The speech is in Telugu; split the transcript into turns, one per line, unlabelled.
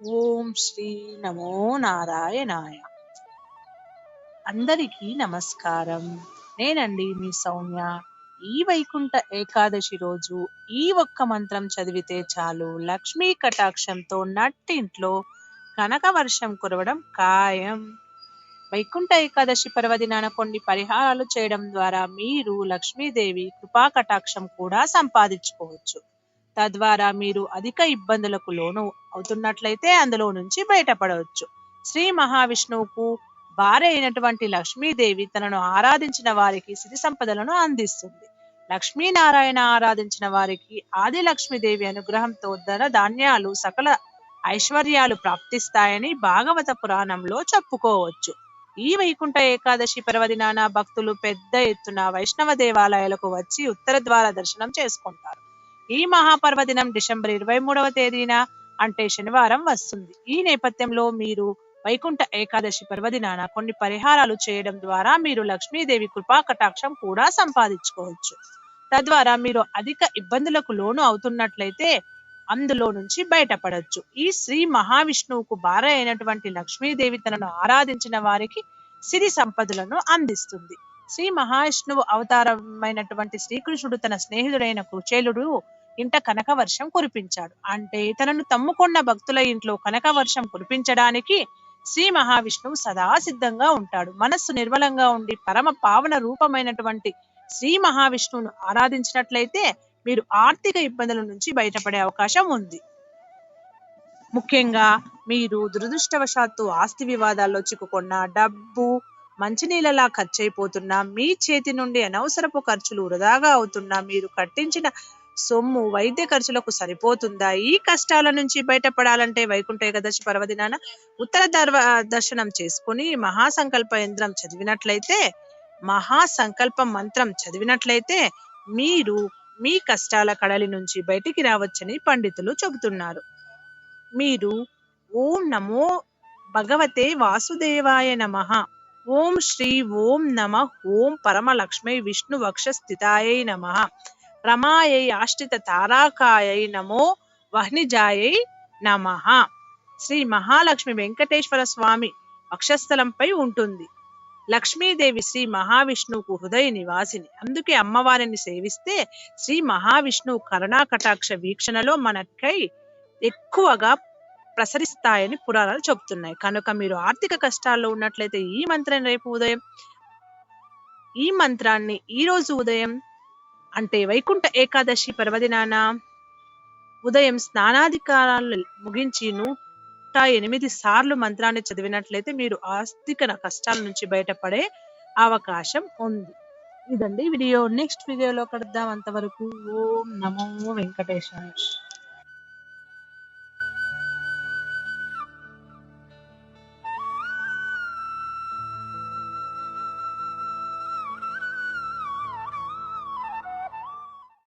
ఓం శ్రీ నమో నారాయణాయ. అందరికీ నమస్కారం. నేనండి మీ సౌమ్య. ఈ వైకుంఠ ఏకాదశి రోజు ఈ ఒక్క మంత్రం చదివితే చాలు. లక్ష్మీ కటాక్షంతో నట్టింట్లో కనక వర్షం కురవడం ఖాయం. వైకుంఠ ఏకాదశి పర్వదినాన కొన్ని పరిహారాలు చేయడం ద్వారా మీరు లక్ష్మీదేవి కృపా కటాక్షం కూడా సంపాదించుకోవచ్చు. తద్వారా మీరు అధిక ఇబ్బందులకు లోను అవుతున్నట్లయితే అందులో నుంచి బయటపడవచ్చు. శ్రీ మహావిష్ణువుకు భార్య అయినటువంటి లక్ష్మీదేవి తనను ఆరాధించిన వారికి సిరి సంపదలను అందిస్తుంది. లక్ష్మీనారాయణ ఆరాధించిన వారికి ఆది లక్ష్మీదేవి అనుగ్రహంతో ధన ధాన్యాలు సకల ఐశ్వర్యాలు ప్రాప్తిస్తాయని భాగవత పురాణంలో చెప్పుకోవచ్చు. ఈ వైకుంఠ ఏకాదశి పర్వదినాన భక్తులు పెద్ద ఎత్తున వైష్ణవ దేవాలయాలకు వచ్చి ఉత్తర ద్వార దర్శనం చేసుకుంటారు. ఈ మహాపర్వదినం డిసెంబర్ ఇరవై మూడవ తేదీన అంటే శనివారం వస్తుంది. ఈ నేపథ్యంలో మీరు వైకుంఠ ఏకాదశి పర్వదినాన కొన్ని పరిహారాలు చేయడం ద్వారా మీరు లక్ష్మీదేవి కృపా కటాక్షం కూడా సంపాదించుకోవచ్చు. తద్వారా మీరు అధిక ఇబ్బందులకు లోను అవుతున్నట్లయితే అందులో నుంచి బయటపడవచ్చు ఈ శ్రీ మహావిష్ణువుకు భార్య అయినటువంటి లక్ష్మీదేవి తనను ఆరాధించిన వారికి సిరి సంపదలను అందిస్తుంది. శ్రీ మహావిష్ణువు అవతారమైనటువంటి శ్రీకృష్ణుడు తన స్నేహితుడైన కుచేలుడు ఇంట కనక వర్షం కురిపించాడు. అంటే తనను తమ్ముకున్న భక్తుల ఇంట్లో కనక వర్షం కురిపించడానికి శ్రీ మహావిష్ణువు సదా సిద్ధంగా ఉంటాడు. మనస్సు నిర్మలంగా ఉండి పరమ పావన రూపమైనటువంటి శ్రీ మహావిష్ణువును ఆరాధించినట్లయితే మీరు ఆర్థిక ఇబ్బందుల నుంచి బయటపడే అవకాశం ఉంది. ముఖ్యంగా మీరు దురదృష్టవశాత్తు ఆస్తి వివాదాల్లో చిక్కుకున్న డబ్బు మంచినీళ్ళలా ఖర్చయిపోతున్నా మీ చేతి నుండి అనవసరపు ఖర్చులు వృధాగా అవుతున్నా మీరు కట్టించిన సొమ్ము వైద్య ఖర్చులకు సరిపోతుందా? ఈ కష్టాల నుంచి బయటపడాలంటే వైకుంఠ ఏకాదశి పర్వదినాన ఉత్తర దర్వ దర్శనం చేసుకుని మహాసంకల్ప యంత్రం చదివినట్లయితే మహాసంకల్ప మంత్రం చదివినట్లయితే మీరు మీ కష్టాల కడలి నుంచి బయటికి రావచ్చని పండితులు చెబుతున్నారు. మీరు ఓం నమో భగవతే వాసుదేవాయ నమ. ఓం శ్రీ ఓం నమ. ఓం పరమలక్ష్మి విష్ణు వక్ష స్థితాయ నమ. రమాయై ఆశ్రిత తారాకాయై నమో వహ్నిజాయై నమ. శ్రీ మహాలక్ష్మి వెంకటేశ్వర స్వామి వక్షస్థలంపై ఉంటుంది. లక్ష్మీదేవి శ్రీ మహావిష్ణువుకు హృదయ నివాసిని. అందుకే అమ్మవారిని సేవిస్తే శ్రీ మహావిష్ణువు కరుణా కటాక్ష వీక్షణలో మనకై ఎక్కువగా ప్రసరిస్తాయని పురాణాలు చెబుతున్నాయి. కనుక మీరు ఆర్థిక కష్టాల్లో ఉన్నట్లయితే ఈ మంత్రం రేపు ఉదయం ఈ మంత్రాన్ని ఈ రోజు ఉదయం అంటే వైకుంఠ ఏకాదశి పర్వదినాన ఉదయం స్నానాధికారాలు ముగించి నూట ఎనిమిది సార్లు మంత్రాన్ని చదివినట్లయితే మీరు ఆస్తిక కష్టాల నుంచి బయటపడే అవకాశం ఉంది. ఇదండి. వీడియో నెక్స్ట్ వీడియోలో కడదాం అంతవరకు ఓం నమో వెంకటేశ్వర